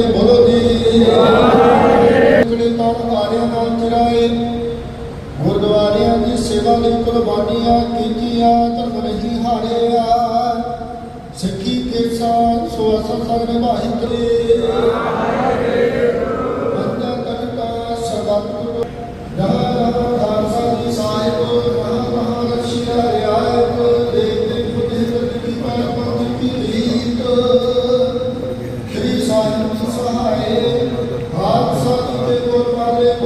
ਕੇ ਬੋਲੋ ਜੀ। ਆਪਣੇ ਤਾਂ ਤਾਰਿਆਂ ਨਾਲ ਚਰਾਏ, ਗੁਰਦੁਆਰਿਆਂ ਦੀ ਸੇਵਾ ਲਈ ਕੁਰਬਾਨੀਆਂ ਆ ਧਰਮ ਨਹੀਂ ਹਾਰਿਆ। ਸਿੱਖੀ ਕੇ ਸਾਥ ਸੋ ਅਸਲ ਸੰਗ ਨਿਭਾਈ ਕਰੇ।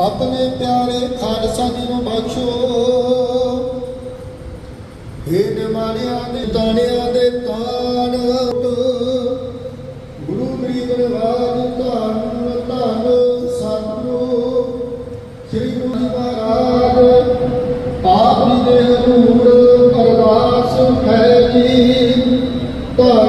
ਆਪਣੇ ਪਿਆਰੇ ਖਾਲਸਾ ਜੀ ਨੂੰ ਬਖਸ਼ੋ। ਹੇ ਨਿਮਾਨਿਆਂ ਦੇ ਦਾਣਿਆਂ ਦੇ ਤਾਣ ਗੁਰੂ ਗ੍ਰੀ ਨਿਵਾਜ ਧੰਨ ਧੰਨ ਸਤਿਗੁਰੂ। ਸ੍ਰੀ ਗੁਰੂ ਜੀ ਮਹਾਰਾਜ, ਆਪ ਜੀ ਦੇ ਹਜ਼ੂਰ ਅਰਦਾਸ ਹੈ ਜੀ, ਧੰਨ